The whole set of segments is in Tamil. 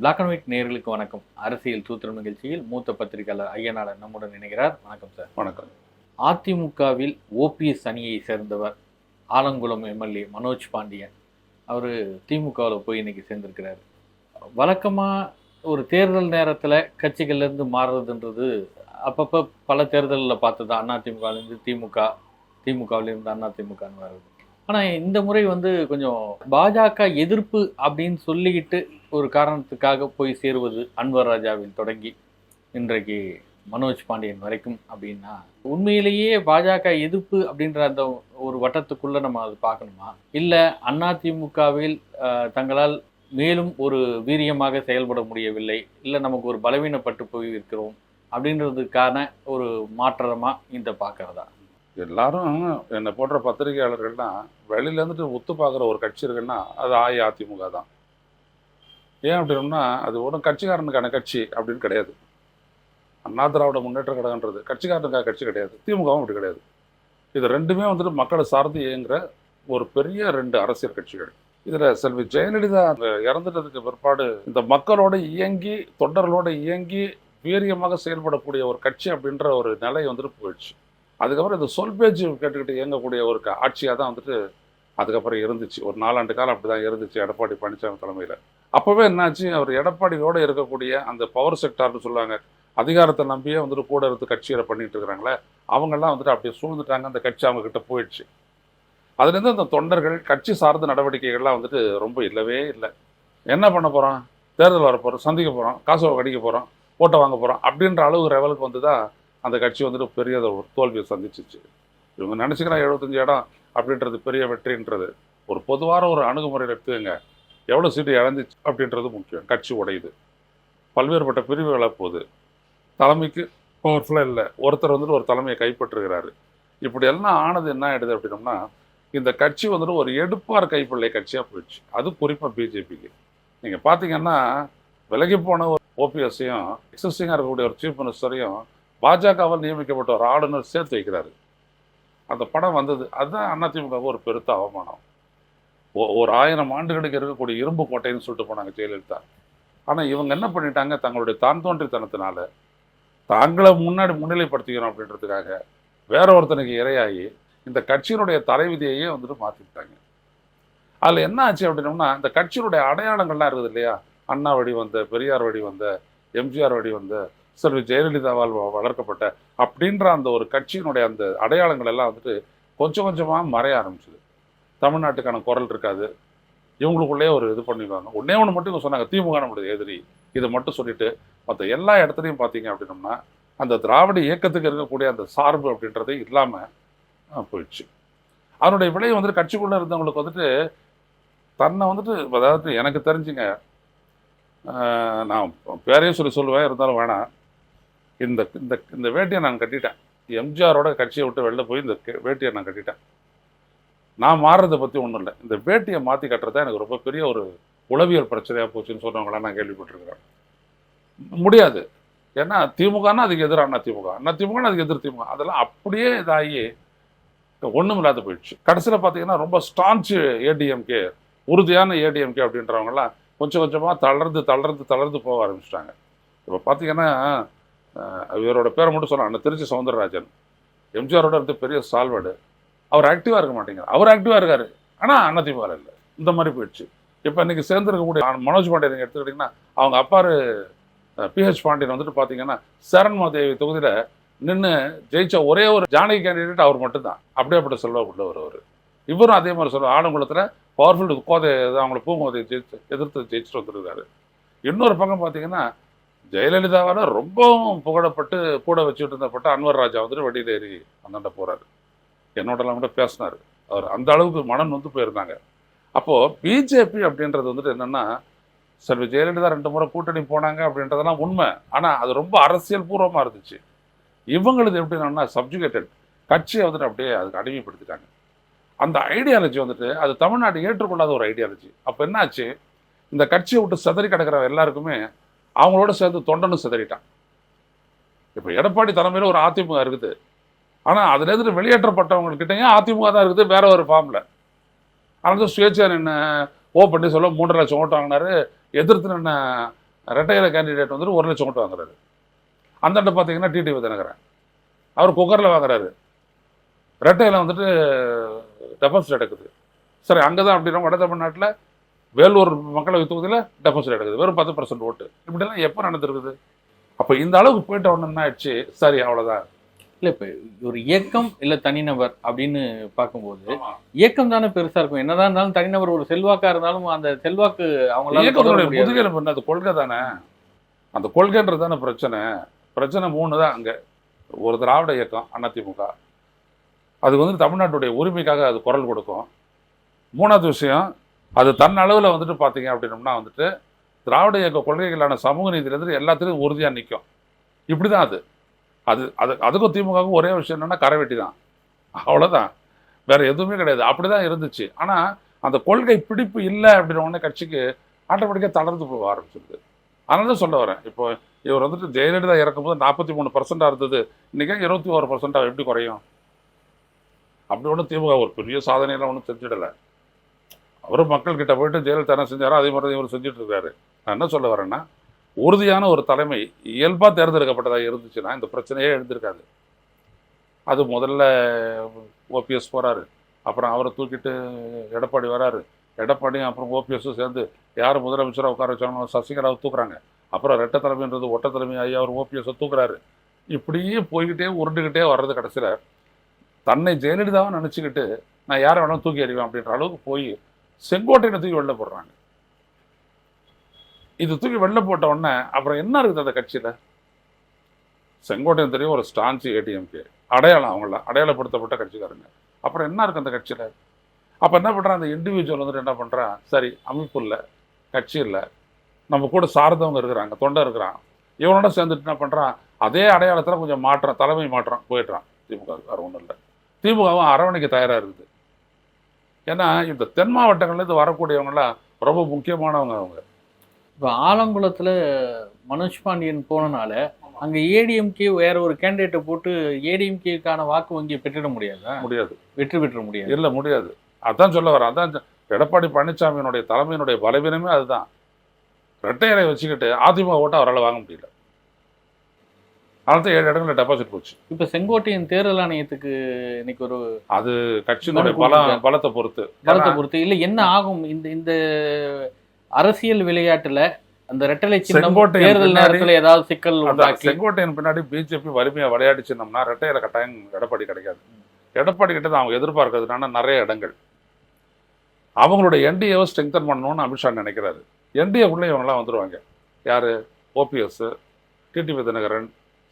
பிளாக் அண்ட் ஒயிட் நேயர்களுக்கு வணக்கம். அரசியல் சூத்திரம் நிகழ்ச்சியில் மூத்த பத்திரிகையாளர் ஐயனாளர் நம்முடன் இணைகிறார். வணக்கம் சார். வணக்கம். அதிமுகவில் ஓபிஎஸ் அணியை சேர்ந்தவர் ஆலங்குளம் எம்எல்ஏ மனோஜ் பாண்டியன். அவர் திமுகவில் போய் இன்னைக்கு சேர்ந்திருக்கிறாரு. வழக்கமாக ஒரு தேர்தல் நேரத்தில் கட்சிகள்லேருந்து மாறுறதுன்றது அப்பப்போ பல தேர்தலில் பார்த்தது அதிமுகலேருந்து திமுக திமுகவிலேருந்து அதிமுகன்னு வர்றது ஆனால் இந்த முறை வந்து கொஞ்சம் பாஜக எதிர்ப்பு அப்படின்னு சொல்லிக்கிட்டு ஒரு காரணத்துக்காக போய் சேருவது அன்வர் ராஜாவில் தொடங்கி இன்றைக்கு மனோஜ் பாண்டியன் வரைக்கும் அப்படின்னா உண்மையிலேயே பாஜக எதிர்ப்பு அப்படின்ற அந்த ஒரு வட்டத்துக்குள்ளே நம்ம அது பார்க்கணுமா? இல்லை அதிமுகவில் தங்களால் மேலும் ஒரு வீரியமாக செயல்பட முடியவில்லை இல்லை நமக்கு ஒரு பலவீனப்பட்டு போய் இருக்கிறோம் அப்படின்றதுக்கான ஒரு மாற்றமாக இந்த பார்க்கறதா? எல்லாரும் என்னை போன்ற பத்திரிகையாளர்கள்லாம் வெளியில இருந்துட்டு ஒத்து பார்க்குற ஒரு கட்சி இருக்குன்னா அது அஇஅதிமுக தான். ஏன் அப்படின்னா அது ஒன்றும் கட்சிக்காரனுக்கான கட்சி அப்படின்னு கிடையாது. அண்ணா திராவிட முன்னேற்ற கழகன்றது கட்சிக்காரனுக்கான கட்சி கிடையாது. திமுகவும் அப்படி கிடையாது. இது ரெண்டுமே வந்துட்டு மக்களை சார்ந்து இயங்குற ஒரு பெரிய ரெண்டு அரசியல் கட்சிகள். இதில் செல்வி ஜெயலலிதா அந்த இறந்துட்டதுக்கு பிற்பாடு இந்த மக்களோட இயங்கி தொண்டர்களோட இயங்கி வீரியமாக செயல்படக்கூடிய ஒரு கட்சி அப்படின்ற ஒரு நிலை வந்துட்டு போயிடுச்சு. அதுக்கப்புறம் இந்த சொல் பேச்சு கேட்டுக்கிட்டு இயங்கக்கூடிய ஒரு ஆட்சியாக தான் வந்துட்டு அதுக்கப்புறம் இருந்துச்சு. ஒரு நாலாண்டு காலம் அப்படி தான் இருந்துச்சு எடப்பாடி பழனிசாமி தலைமையில். அப்போவே என்னாச்சு? அவர் எடப்பாடியோட இருக்கக்கூடிய அந்த பவர் செக்டார்னு சொல்லுவாங்க. அதிகாரத்தை நம்பியே வந்துட்டு கூட இருந்து கட்சியில் பண்ணிட்டு இருக்கிறாங்களே அவங்கெல்லாம் வந்துட்டு அப்படியே சூழ்ந்துட்டாங்க. அந்த கட்சி அவங்கக்கிட்ட போயிடுச்சு. அதுலேருந்து அந்த தொண்டர்கள் கட்சி சார்ந்த நடவடிக்கைகள்லாம் வந்துட்டு ரொம்ப இல்லவே இல்லை. என்ன பண்ண போகிறோம் தேர்தல் வர போகிறோம் சந்திக்க போகிறோம் காசு கடிக்க போகிறோம் ஓட்டை வாங்க போகிறோம் அப்படின்ற அளவு லெவலுக்கு வந்து தான் அந்த கட்சி வந்துட்டு பெரிய ஒரு தோல்வியை சந்திச்சிச்சு. இவங்க நினச்சிக்கிறாங்க எழுபத்தஞ்சு இடம் அப்படின்றது பெரிய வெற்றின்றது. ஒரு பொதுவான ஒரு அணுகுமுறையில் எடுத்துக்கங்க. எவ்வளோ சீட்டு இழந்துச்சு அப்படின்றது முக்கியம். கட்சி உடையுது. பல்வேறுபட்ட பிரிவுகளை போகுது. தலைமைக்கு பவர்ஃபுல்லாக இல்லை. ஒருத்தர் வந்துட்டு ஒரு தலைமையை கைப்பற்றுகிறாரு. இப்படி எல்லாம் ஆனது என்ன ஆகிடுது அப்படின்னோம்னா இந்த கட்சி வந்துட்டு ஒரு எடுப்பார் கைப்பிள்ளை கட்சியாக போயிடுச்சு. அது குறிப்பாக பிஜேபிக்கு நீங்கள் பார்த்தீங்கன்னா விலகி போன ஒரு ஓபிஎஸ்ஸையும் எக்ஸிஸ்டிங்காக இருக்கக்கூடிய ஒரு சீஃப் மினிஸ்டரையும் பாஜகவால் நியமிக்கப்பட்ட ஒரு ஆளுநர் சேர்த்து வைக்கிறாரு. அந்த படம் வந்தது. அதுதான் அதிமுக ஒரு பெருத்த அவமானம். ஓ ஒரு ஆயிரம் ஆண்டுகளுக்கு இருக்கக்கூடிய இரும்பு கோட்டைன்னு சொல்லிட்டு போனாங்க ஜெயலலிதா. ஆனால் இவங்க என்ன பண்ணிட்டாங்க? தங்களுடைய தான் தோன்றித்தனத்தினால தாங்களை முன்னாடி முன்னிலைப்படுத்திக்கணும் அப்படின்றதுக்காக வேற ஒருத்தனுக்கு இரையாகி இந்த கட்சியினுடைய தலைவிதியையே வந்துட்டு மாற்றிட்டாங்க அதில் என்ன ஆச்சு அப்படின்னோம்னா இந்த கட்சியினுடைய அடையாளங்கள்லாம் இருக்குது இல்லையா? அண்ணா வழி வந்த பெரியார் வழி வந்த எம்ஜிஆர் வழி வந்த செல்வி ஜெயலலிதாவால் வ- வளர்க்கப்பட்ட அப்படின்ற அந்த ஒரு கட்சியினுடைய அந்த அடையாளங்கள் எல்லாம் வந்துட்டு கொஞ்சம் கொஞ்சமாக மறைய ஆரம்பிச்சுது. தமிழ்நாட்டுக்கான குரல் இருக்காது. இவங்களுக்குள்ளேயே ஒரு இது பண்ணிடுவாங்க. ஒன்னே ஒன்று மட்டும் இவங்க சொன்னாங்க. திமுக நம்மளுடைய எதிரி. இதை மட்டும் சொல்லிட்டு மற்ற எல்லா இடத்துலையும் பார்த்தீங்க அப்படின்னோம்னா அந்த திராவிட இயக்கத்துக்கு இருக்கக்கூடிய அந்த சார்பு அப்படின்றதே இல்லாமல் போயிடுச்சு. அதனுடைய விளைவு வந்துட்டு கட்சிக்குள்ளே இருந்தவங்களுக்கு வந்துட்டு தன்னை வந்துட்டு அதாவது எனக்கு தெரிஞ்சுங்க நான் பேரையும் சொல்லி சொல்லுவேன் இருந்தாலும் வேணாம். இந்த இந்த இந்த வேட்டியை நான் கட்டிட்டேன். எம்ஜிஆரோட கட்சியை விட்டு வெளில போய் இந்த கே- வேட்டியை நான் கட்டிட்டேன். நான் மாறுறதை பற்றி ஒன்றும் இல்லை. இந்த வேட்டியை மாற்றி கட்டுறது எனக்கு ரொம்ப பெரிய ஒரு உளவியல் பிரச்சனையாக போச்சுன்னு சொன்னவங்களாம் நான் கேள்விப்பட்டிருக்கிறேன். முடியாது. ஏன்னா திமுகனா அதுக்கு எதிராக அண்ணா திமுக? அண்ணா திமுகனா அதுக்கு எதிர் திமுக? அதெல்லாம் அப்படியே இதாகி ஒன்றும் இல்லாத போயிடுச்சு. கடைசியில் பார்த்தீங்கன்னா ரொம்ப ஸ்டான்ச்சு ஏடிஎம்கே உறுதியான ஏடிஎம்கே அப்படின்றவங்கலாம் கொஞ்சம் கொஞ்சமாக தளர்ந்து தளர்ந்து தளர்ந்து போக ஆரம்பிச்சிட்டாங்க. இப்போ பார்த்தீங்கன்னா இவரோட பேரை மட்டும் சொன்னாங்க அந்த திருச்சி சவுந்தரராஜன். எம்ஜிஆரோட இருந்த பெரிய சால்வடு அவர் ஆக்டிவாக இருக்க மாட்டேங்கிறார். அவர் ஆக்டிவாக இருக்கார். ஆனால் அதிமுக இல்லை. இந்த மாதிரி போயிடுச்சு. இப்போ இன்றைக்கி சேர்ந்துருக்கக்கூடிய மனோஜ் பாண்டியன் நீங்கள் எடுத்துக்கிட்டிங்கன்னா அவங்க அப்பாரு பிஹெச் பாண்டியன் வந்துட்டு பார்த்தீங்கன்னா சரண்மாதேவி தொகுதியில் நின்று ஜெயிச்ச ஒரே ஒரு ஜானகி கேண்டிடேட் அவர் மட்டும்தான். அப்படியேப்பட்ட செல்வா உள்ளவர் அவர். இவரும் அதே மாதிரி சொல்லுவார் ஆலங்குளத்தில் பவர்ஃபுல் கோதை அவங்கள பூங்கோதை ஜெயிச்சு எதிர்த்து ஜெயிச்சுட்டு வந்துருக்காரு. இன்னொரு பக்கம் பார்த்தீங்கன்னா ஜெயலலிதாவால் ரொம்பவும் புகழப்பட்டு கூட வச்சுட்டு இருந்தப்பட்ட அன்வர் ராஜா வந்துட்டு வெளியில் ஏறி அந்தாண்ட போகிறாரு என்னோடலாம் கூட பேசினார். அவர் அந்த அளவுக்கு மனம் வந்து போயிருந்தாங்க. அப்போது பிஜேபி அப்படின்றது வந்துட்டு என்னென்னா செல்வி ஜெயலலிதா ரெண்டு முறை கூட்டணி போனாங்க அப்படின்றதெல்லாம் உண்மை. ஆனால் அது ரொம்ப அரசியல் பூர்வமாக இருந்துச்சு. இவங்களது என்னன்னா சப்ஜுகேட்டட் கட்சியை வந்துட்டு அப்படியே அதுக்கு அடிமைப்படுத்திட்டாங்க. அந்த ஐடியாலஜி வந்துட்டு அது தமிழ்நாடு ஏற்றுக்கொள்ளாத ஒரு ஐடியாலஜி அப்போ என்னாச்சு? இந்த கட்சியை விட்டு சதறி கிடக்கிற எல்லாருக்குமே அவங்களோட சேர்ந்து தொண்டனும் சிதறிட்டான். இப்போ எடப்பாடி தலைமையில் ஒரு அதிமுக இருக்குது. ஆனால் அதுலேருந்து வெளியேற்றப்பட்டவங்கக்கிட்டையும் அதிமுக தான் இருக்குது வேற ஒரு ஃபார்மில் அதனால தான் சுயேட்சை என்ன ஓ பண்ணி சொல்ல மூன்றரை லட்சம் ஓட்டு வாங்கினாரு. எதிர்த்து நின்ன ரெட்டையில கேண்டிடேட் வந்துட்டு ஒரு லட்சம் ஓட்டு வாங்குறாரு. அந்தாண்ட பார்த்தீங்கன்னா டிடிவி தினகரன் அவர் குக்கரில் வாங்குறாரு. ரெட்டையில் வந்துட்டு டெபாசிட் எடுக்குது. சரி அங்கே தான் அப்படின்னா வட தமிழ்நாட்டில் வேலூர் மக்களவை தொகுதியில் டெபாசிட் எடுக்குது. வெறும் பத்து பர்சன்ட் ஓட்டு. இப்படிலாம் எப்போ நடந்திருக்குது? அப்போ இந்த அளவுக்கு போயிட்ட என்ன ஆயிடுச்சு? சரி அவ்வளோதான் இல்ல இப்ப ஒரு இயக்கம் இல்ல தனிநபர் அப்படின்னு பார்க்கும்போது இயக்கம் தானே பெருசா இருக்கும். என்னதான் இருந்தாலும் தனிநபர் ஒரு செல்வாக்கா இருந்தாலும் அந்த செல்வாக்கு அவங்களால முதுகெலும்பு என்ன? அது கொள்கை தானே. அந்த கொள்கைன்றது தானே பிரச்சனை. பிரச்சனை மூணு தான் அங்கே. ஒரு திராவிட இயக்கம் அதிமுக அது வந்து தமிழ்நாட்டுடைய உரிமைக்காக அது குரல் கொடுக்கும். மூணாவது விஷயம் அது தன் அளவில் வந்துட்டு பார்த்தீங்க அப்படின்னம்னா வந்துட்டு திராவிட இயக்க கொள்கைகளான சமூக நீதியிலேருந்து எல்லாத்துலேயும் உறுதியாக நிற்கும் இப்படி தான் அது. அது அது அதுக்கும் திமுகவுக்கும் ஒரே விஷயம் என்னென்னா கரைவெட்டி தான் அவ்வளோதான் வேற எதுவுமே கிடையாது. அப்படி தான் இருந்துச்சு. ஆனால் அந்த கொள்கை பிடிப்பு இல்லை அப்படின்ற உடனே கட்சிக்கு ஆட்டோமேட்டிக்காக தளர்ந்து போக ஆரம்பிச்சிருக்கு அதனால தான் சொல்ல வரேன். இப்போ இவர் வந்துட்டு ஜெயலலிதா இறக்கும்போது நாற்பத்தி மூணு பர்சன்டாக இருந்தது. இன்றைக்கி இருபத்தி ஒரு பர்சண்டாக எப்படி குறையும்? அப்படி ஒன்றும் திமுக ஒரு பெரிய சாதனையெல்லாம் ஒன்றும் தெரிஞ்சிடலை. அவரும் மக்கள்கிட்ட போயிட்டு ஜெயலலிதா என்ன செஞ்சாரோ அதே மாதிரி இவர் செஞ்சுட்டு இருக்காரு நான் என்ன சொல்ல வரேன்னா உறுதியான ஒரு தலைமை இயல்பாக தேர்ந்தெடுக்கப்பட்டதாக இருந்துச்சுன்னா இந்த பிரச்சனையே எழுந்திருக்காது. அது முதல்ல ஓபிஎஸ் போகிறாரு அப்புறம் அவரை தூக்கிட்டு எடப்பாடி வராரு. எடப்பாடியும் அப்புறம் ஓபிஎஸும் சேர்ந்து யார் முதலமைச்சராக உட்கார வச்சாலும் சசிகலாவை தூக்குறாங்க. அப்புறம் ரெட்டை தலைமைன்றது ஒட்ட தலைமை ஐயா அவர் ஓபிஎஸை தூக்குறாரு. இப்படியே போய்கிட்டே உருண்டுக்கிட்டே வர்றது கடைசியில் தன்னை ஜெயலலிதாவை நினச்சிக்கிட்டு நான் யாரை வேணாலும் தூக்கி அறிவேன் அப்படின்ற அளவுக்கு போய் செங்கோட்டையை தூக்கி வெளில போடுறாங்க. இது தூக்கி வெளில போட்ட உடனே அப்புறம் என்ன இருக்குது அந்த கட்சியில்? செங்கோட்டையன் தெரியும் ஒரு ஸ்டான்சி ஏடிஎம்கே அடையாளம் அவங்கள அடையாளப்படுத்தப்பட்ட கட்சிக்காரங்க. அப்புறம் என்ன இருக்குது அந்த கட்சியில்? அப்போ என்ன பண்ணுறான் அந்த இண்டிவிஜுவல் வந்துட்டு என்ன பண்ணுறான் சரி அமைப்பு இல்லை கட்சி இல்லை. நம்ம கூட சார்ந்தவங்க இருக்கிறாங்க தொண்டை இருக்கிறான். இவனோட சேர்ந்துட்டு என்ன பண்ணுறான் அதே அடையாளத்தில் கொஞ்சம் மாற்றம் தலைமை மாற்றம் போயிடுறான். திமுக வேறு ஒன்றும் இல்லை. திமுகவும் அரவணைக்கு தயாராக இருக்குது. ஏன்னா இந்த தென் மாவட்டங்கள்லேருந்து வரக்கூடியவங்களாம் ரொம்ப முக்கியமானவங்க அவங்க. இப்ப ஆலங்குளத்துல மனோஜ் பாண்டியன் போனனால அங்க ஏடிஎம்கே வேற ஒரு கேண்டிடேட்டை போட்டு ஏடிஎம்கேக்கான வாக்கு வங்கியை பெற்றிட முடியாதா? முடியாது. வெற்றி பெற்ற முடியாது. இல்லை முடியாது. அதான் சொல்ல வரேன். அதான் எடப்பாடி பழனிசாமியினுடைய தலைமையினுடைய பலவீனமே அதுதான். ரெட்டையரை வச்சுக்கிட்டு அதிமுக ஓட்டை அவரால் வாங்க முடியல. அதனால தான் ஏழு இடங்களில் டெபாசிட் போச்சு. இப்ப செங்கோட்டையன் தேர்தல் ஆணையத்துக்கு இன்னைக்கு ஒரு அது கட்சியினுடைய பலம் கொடுத்துருக்காங்க. பலத்தை பொறுத்து. பலத்தை பொறுத்து. இல்ல என்ன ஆகும்? இந்த இந்த அரசியல் விளையாட்டுல அந்த ரெட்டலை செங்கோட்டையன் தேர்தல் நேரத்துல ஏதாவது சிக்கல் செங்கோட்டையன் பின்னாடி பிஜேபி வலிமையா விளையாடிச்சுனோம்னா ரெட்டையில கட்டாயம் எடப்பாடி கிடைக்காது. எடப்பாடி கிட்ட அவங்க எதிர்பார்க்கறதுனால நிறைய இடங்கள். அவங்களுடைய என்டிஏவை ஸ்ட்ரெங்தன் பண்ணணும்னு அமித்ஷா நினைக்கிறாரு. என்டிஏக்குள்ளே இவங்கெல்லாம் வந்துருவாங்க. யாரு? ஓபிஎஸ் டிடிவி தினகரன்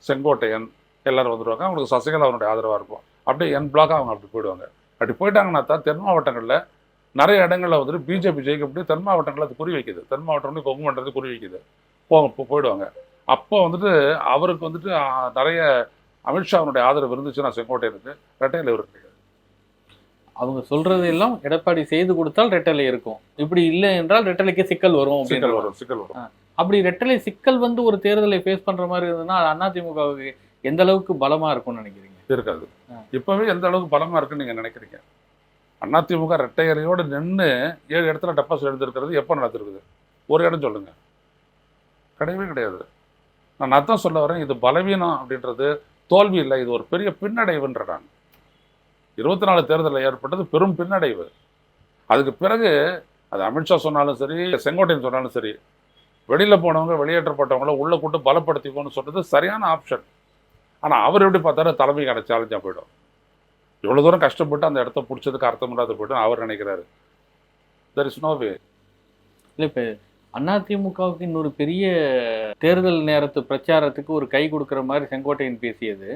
செங்கோட்டையன் எல்லாரும் வந்துடுவாங்க அவங்களுக்கு சசிகலா அவனுடைய ஆதரவாக இருக்கும். அப்படியே என் பிளாக் அவங்க அப்படி போயிடுவாங்க. அப்படி போயிட்டாங்கன்னா தான் தென் மாவட்டங்களில் நிறைய இடங்களில் வந்துட்டு பிஜேபி ஜெயிக்க முடியும் தென் மாவட்டங்களில் அது குறி வைக்குது. தென் மாவட்டம் கொங்கு மண்டலத்தை குறி வைக்குது. போக போ- போயிடுவாங்க. அப்போ வந்துட்டு அவருக்கு வந்துட்டு நிறைய நிறைய அமித்ஷாவினுடைய ஆதரவு இருந்துச்சுன்னா செங்கோட்டையனுக்கு ரெட்டையில் இவருக்கு அவங்க சொல்றது எல்லாம் எடப்பாடி செய்து கொடுத்தால் ரெட்டலை இருக்கும். இப்படி இல்லை என்றால் ரெட்டலைக்கு சிக்கல் வரும் சிக்கல் வரும் சிக்கல் வரும். அப்படி ரெட்டலை சிக்கல் வந்து ஒரு தேர்தலை ஃபேஸ் பண்ற மாதிரி இருந்ததுன்னா அது அதிமுகவுக்கு எந்த அளவுக்கு பலமா இருக்கும்னு நினைக்கிறீங்க? இருக்காது. இப்பவே எந்த அளவுக்கு பலமா இருக்குன்னு நீங்க நினைக்கிறீங்க? அதிமுக ரெட்டையரையோடு நின்று ஏழு இடத்துல டெபாசிட் எடுத்திருக்கிறது எப்போ நடந்திருக்குது? ஒரு இடம் சொல்லுங்க. கிடையவே கிடையாது. நான் அதான் சொல்ல வரேன் இது பலவீனம் அப்படின்றது தோல்வி இல்லை இது ஒரு பெரிய பின்னடைவுன்ற நான். இருபத்தி நாலு தேர்தலில் ஏற்பட்டது பெரும் பின்னடைவு. அதுக்கு பிறகு அது அமித்ஷா சொன்னாலும் சரி செங்கோட்டையன் சொன்னாலும் சரி வெளியில் போனவங்க வெளியேற்றப்பட்டவங்கள உள்ளே கூட்டு பலப்படுத்திக்கோன்னு சொல்கிறது சரியான ஆப்ஷன். ஆனால் அவர் எப்படி பார்த்தாரு கடை சேலஞ்சாக போயிடும். இவ்வளோ தூரம் கஷ்டப்பட்டு அந்த இடத்த பிடிச்சதுக்கு அர்த்தம் இல்லாத போய்ட்டு அவர் நினைக்கிறாரு. தெர் இஸ் நோ வே இல்லை இப்போ அதிமுகவுக்கு இன்னொரு பெரிய தேர்தல் நேரத்து பிரச்சாரத்துக்கு ஒரு கை கொடுக்குற மாதிரி செங்கோட்டையன் பேசியது.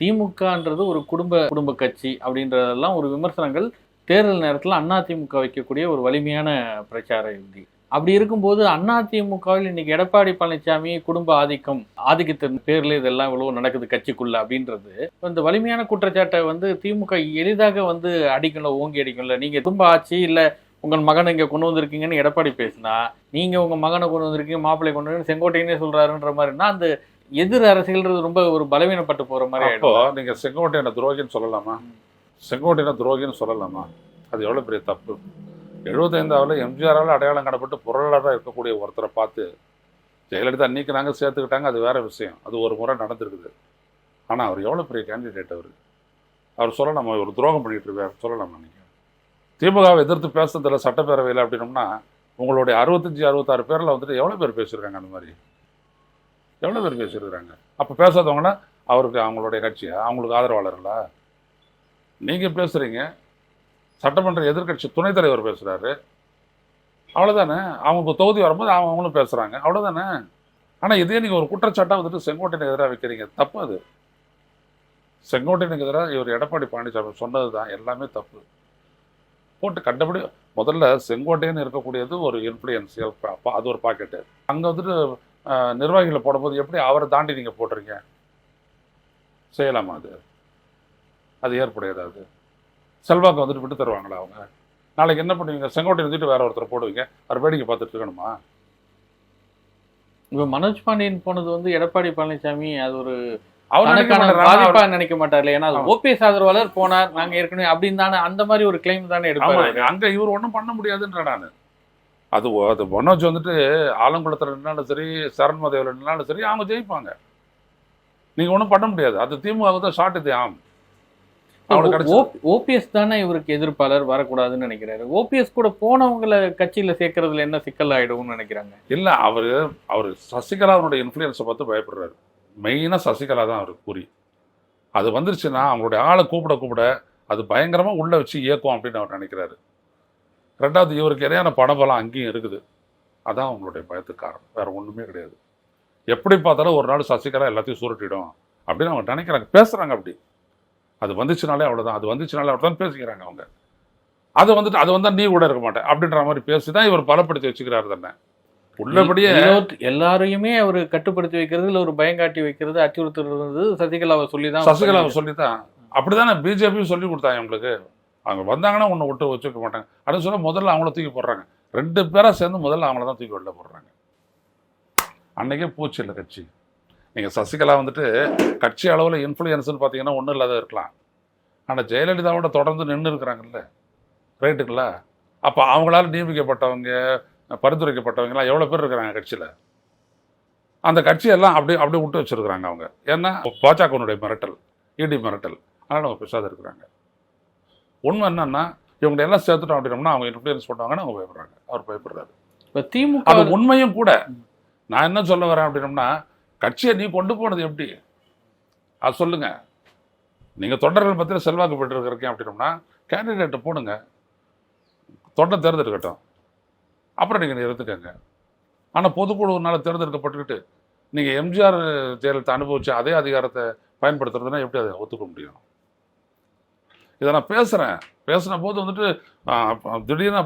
திமுகன்றது ஒரு குடும்ப குடும்ப கட்சி அப்படின்றதெல்லாம் ஒரு விமர்சனங்கள். தேர்தல் நேரத்துல அதிமுக வைக்கக்கூடிய ஒரு வலிமையான பிரச்சார யுக்தி. அப்படி இருக்கும்போது அதிமுகவில் இன்னைக்கு எடப்பாடி பழனிசாமி குடும்ப ஆதிக்கம் ஆதிக்கத்தின் பேர்ல இதெல்லாம் இவ்வளவு நடக்குது கட்சிக்குள்ள அப்படின்றது. இந்த வலிமையான குற்றச்சாட்டை வந்து திமுக எளிதாக வந்து அடிக்கல ஓங்கி அடிக்கல நீங்க குடும்ப ஆட்சி இல்ல உங்கள் மகனை இங்க கொண்டு வந்திருக்கீங்கன்னு எடப்பாடி பேசினா நீங்க உங்க மகனை கொண்டு வந்திருக்கீங்க மாப்பிள்ளை கொண்டு வந்து செங்கோட்டையனே சொல்றாருன்ற மாதிரினா அந்த எதிர் அரசியல்ன்றது ரொம்ப ஒரு பலவீனப்பட்டு போற மாதிரி ஆயிடும் நீங்க செங்கோட்டையனை துரோகின்னு சொல்லலாமா? செங்கோட்டையனை துரோகின்னு சொல்லலாமா? அது எவ்வளவு பெரிய தப்பு. எழுபத்தைந்தாவது எம்ஜிஆரால் அடையாளம் காணப்பட்டு பொருளாளராக இருக்கக்கூடிய ஒருத்தரை பார்த்து ஜெயலலிதா நீக்கினாங்க சேர்த்துக்கிட்டாங்க அது வேற விஷயம். அது ஒரு முறை நடந்திருக்குது. ஆனால் அவர் எவ்வளோ பெரிய கேண்டிடேட் அவர்? அவர் சொல்லலாமா? ஒரு துரோகம் பண்ணிட்டு இருக்காரு. சொல்லலாமா நீங்கள் திமுகவை எதிர்த்து பேசுறதில்ல சட்டப்பேரவையில் அப்படின்னோம்னா உங்களுடைய அறுபத்தஞ்சி அறுபத்தாறு பேரில் வந்துட்டு எவ்வளோ பேர் பேசியிருக்காங்க அந்த மாதிரி? எவ்வளோ பேர் பேசியிருக்கிறாங்க? அப்போ பேசாதவங்கன்னா அவருக்கு அவங்களுடைய கட்சியா அவங்களுக்கு ஆதரவாளர்களா நீங்கள் பேசுகிறீங்க சட்டமன்ற எதிர்க்கட்சி துணைத் தலைவர் பேசுகிறாரு அவ்வளோதானே அவங்க தொகுதி வரும்போது அவங்க அவங்களும் பேசுகிறாங்க அவ்வளோதானே ஆனால் இதே நீங்கள் ஒரு குற்றச்சாட்டாக வந்துட்டு செங்கோட்டையனுக்கு எதிராக வைக்கிறீங்க. தப்பு அது. செங்கோட்டையனுக்கு எதிராக இவர் எடப்பாடி பழனிசாமி சொன்னது தான் எல்லாமே தப்பு. போட்டு கண்டபடி முதல்ல செங்கோட்டையன் இருக்கக்கூடியது ஒரு இன்ஃப்ளூயன்சியல் அது ஒரு பாக்கெட்டு. அங்கே வந்துட்டு நிர்வாகிகளை போடும்போது எப்படி அவரை தாண்டி நீங்கள் போடுறீங்க செய்யலாமா அது? அது ஏற்புடையதா அது? செல்வாக்கு வந்துட்டு விட்டு தருவாங்களா அவங்க? நாளைக்கு என்ன பண்ணுவீங்க? செங்கோட்டை இருந்துட்டு வேற ஒருத்தர் போடுவீங்க. அவர் வேடிக்கை பார்த்துட்டு இருக்கணுமா? இப்ப மனோஜ் பாண்டியன் போனது வந்து எடப்பாடி பழனிசாமி அது ஒரு? பாதிப்பா நினைக்க மாட்டார்ல. ஏன்னா. ஓபிஎஸ் ஆதரவாளர் போனார் நாங்க ஏற்கனவே அப்படின்னு தானே அந்த மாதிரி ஒரு கிளைம் தானே எடுப்பாரு. அங்க இவர் ஒண்ணும் பண்ண முடியாதுன்ற நான். அது அது மனோஜ் வந்துட்டு ஆலங்குளத்துல நின்னாலும் சரி சரண்மதேவில் நின்னாலும் சரி அவங்க ஜெயிப்பாங்க. நீங்க ஒண்ணும் பண்ண முடியாது. அது திமுக தான் ஷார்ட் இது ஆம். ஓபிஎஸ் தானே இவருக்கு எதிர்ப்பாளர் வரக்கூடாதுன்னு நினைக்கிறாரு. ஓபிஎஸ் கூட போனவங்களை கட்சியில சேர்க்கறதுல என்ன சிக்கல் ஆயிடும்னு நினைக்கிறாங்க? இல்ல அவரு அவர் சசிகலாவுடைய இன்ஃப்ளூயன்ஸை பார்த்து பயப்படுறாரு. மெயினா சசிகலா தான் அவருக்கு குறி. அது வந்துருச்சுன்னா அவங்களுடைய ஆளை கூப்பிட கூப்பிட அது பயங்கரமா உள்ள வச்சு இயக்கும் அப்படின்னு அவர் நினைக்கிறாரு. ரெண்டாவது இவருக்கு இடையான பணபலம் அங்கேயும் இருக்குது. அதான் அவங்களுடைய பயத்துக்கு காரணம். வேற ஒண்ணுமே கிடையாது. எப்படி பார்த்தாலும் ஒரு நாள் சசிகலா எல்லாத்தையும் சுருட்டிடும் அப்படின்னு அவங்க நினைக்கிறாங்க. பேசுறாங்க அப்படி. அது வந்துச்சுனாலே அவ்வளவுதான். அது வந்துச்சுனாலே அவ்வளவுதான் பேசிக்கிறாங்க அவங்க. அது வந்துட்டு அது வந்தா நீ கூட இருக்க மாட்டேன் அப்படின்ற மாதிரி பேசி தான் இவர் பலப்படுத்தி வச்சுக்கிறாரு தானே உள்ளபடியே எல்லோர்- எல்லாரையுமே அவர் கட்டுப்படுத்தி வைக்கிறது இல்ல ஒரு பயங்காட்டி வைக்கிறது அச்சுறுத்துறது சசிகலாவை சொல்லி தான் சசிகலாவை சொல்லித்தான் அப்படிதானே பிஜேபியும் சொல்லி கொடுத்தாங்க உங்களுக்கு அவங்க வந்தாங்கன்னா ஒன்று விட்டு வச்சுக்க மாட்டாங்க. அப்படின்னு சொல்ல முதல்ல அவங்கள தூக்கி போடுறாங்க. ரெண்டு பேராக சேர்ந்து முதல்ல அவங்கள தான் தூக்கி வெளில போடுறாங்க. அன்றைக்கே பூச்சி இல்லை கட்சி. நீங்கள் சசிகலா வந்துட்டு கட்சி அளவில் இன்ஃப்ளூயன்ஸ்னு பார்த்தீங்கன்னா ஒன்றும் இல்லாத இருக்கலாம். ஆனால் ஜெயலலிதாவோட தொடர்ந்து நின்று இருக்கிறாங்கல்ல. ரைட்டுங்களா? அப்போ அவங்களால நியமிக்கப்பட்டவங்க பரிந்துரைக்கப்பட்டவங்கலாம் எவ்வளோ பேர் இருக்கிறாங்க கட்சியில்? அந்த கட்சியெல்லாம் அப்படியே அப்படியே விட்டு வச்சுருக்குறாங்க அவங்க. ஏன்னா பாஜகனுடைய மிரட்டல் இடி மிரட்டல். அதனால் அவங்க பெருசாக இருக்கிறாங்க. உண்மை என்னன்னா இவங்க எல்லாம் சேர்த்துட்டோம் அப்படின்னோம்னா அவங்க இன்ஃப்ளூயன்ஸ் பண்ணுவாங்கன்னு அவங்க பயப்படுறாங்க. அவர் பயப்படுறாரு. இப்ப திமுக அது உண்மையும் கூட நான் என்ன சொல்ல வரேன் அப்படின்னோம்னா கட்சியை நீ கொண்டு போனது எப்படி? அது சொல்லுங்க. நீங்க தொண்டர்கள் பத்திர செல்வாக்கு பெற்றிருக்கிறீங்க அப்படின்னோம்னா கேண்டிடேட்டை போடுங்க. தொண்டை தேர்ந்தெடுக்கட்டும். அப்புறம் நீங்க நிறுத்துக்கங்க. ஆனா பொதுக்குழுனால தேர்ந்தெடுக்கப்பட்டுக்கிட்டு நீங்க எம்ஜிஆர் ஜெயலலிதா அனுபவிச்ச அதே அதிகாரத்தை பயன்படுத்துறதுன்னா எப்படி அதை ஒத்துக்க முடியும்? இதை நான் பேசுகிறேன் பேசின போது வந்துட்டு திடீர்னு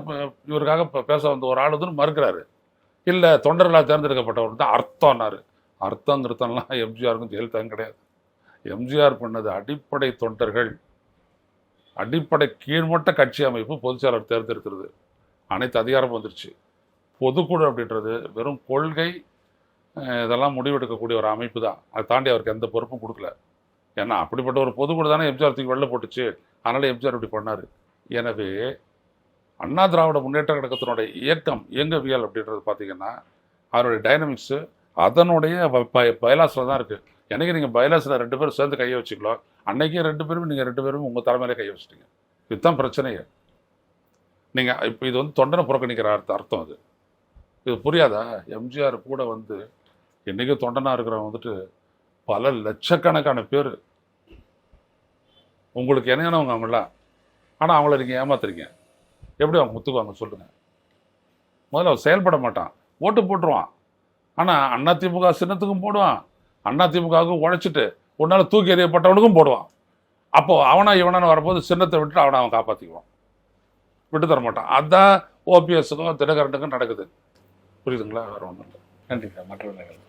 இவருக்காக பேச வந்த ஒரு ஆள் வந்து மறுக்கிறாரு. இல்லை தொண்டர்களால் தேர்ந்தெடுக்கப்பட்டவர் தான் அர்த்தம்னாரு. அர்த்தங்கிறதெல்லாம் எம்ஜிஆருக்கும் ஜெயலலிதாவும் கிடையாது. எம்ஜிஆர் பண்ணது அடிப்படை தொண்டர்கள். அடிப்படை கீழ்மட்ட கட்சி அமைப்பு பொதுச்செயலாளர் தேர்ந்தெடுக்கிறது. அனைத்து அதிகாரமும் வந்துருச்சு. பொதுக்குழு அப்படின்றது வெறும் கொள்கை இதெல்லாம் முடிவெடுக்கக்கூடிய ஒரு அமைப்பு தான். அதை தாண்டி அவருக்கு எந்த பொறுப்பும் கொடுக்கல. ஏன்னா அப்படிப்பட்ட ஒரு பொதுக்குழு தானே எம்ஜிஆர் தூக்கி வெளில போட்டுச்சு. அதனால் எம்ஜிஆர் இப்படி பண்ணார். எனவே அண்ணா திராவிட முன்னேற்ற கழகத்தினுடைய இயக்கம் இயங்கவியல் அப்படின்றது பார்த்தீங்கன்னா அதனுடைய டைனமிக்ஸு அதனுடைய பயலாஸில் தான் இருக்குது எனக்கு நீங்கள் பயலாஸில் ரெண்டு பேரும் சேர்ந்து கையை வச்சுக்கலாம் அன்றைக்கே ரெண்டு பேரும் நீங்கள் ரெண்டு பேரும் உங்கள் தலைமையிலே கையை வச்சிட்டீங்க. இதுதான் பிரச்சனையே. நீங்கள் இப்போ இது வந்து தொண்டனை புறக்கணிக்கிற அர்த்தம் அர்த்தம் அது. இது புரியாதா? எம்ஜிஆர் கூட வந்து என்றைக்கும் தொண்டனாக இருக்கிறவன் வந்துட்டு பல லட்சக்கணக்கான பேர். உங்களுக்கு இணையானவங்க அவங்களாம் ஆனால் அவங்கள நீங்கள் ஏமாத்துறீங்க. எப்படி அவங்க முத்துக்குவாங்க சொல்லுங்க. முதல்ல அவன் செயல்பட மாட்டான். ஓட்டு போட்டுருவான். ஆனால் அண்ணா திமுக சின்னத்துக்கும் போடுவான். அண்ணா திமுகவுக்கும் உழைச்சிட்டு உன்னால் தூக்கி எறியப்பட்டவனுக்கும் போடுவான். அப்போது அவனா இவனான்னு வரும்போது சின்னத்தை விட்டு அவனை அவன் காப்பாற்றிக்குவான் விட்டு தர மாட்டான். அதான் ஓபிஎஸ்க்கும் தினகரனுக்கும் நடக்குது. புரியுதுங்களா? வேறு ஒன்றும் இல்லை. நன்றி சார் மற்றவர்கள்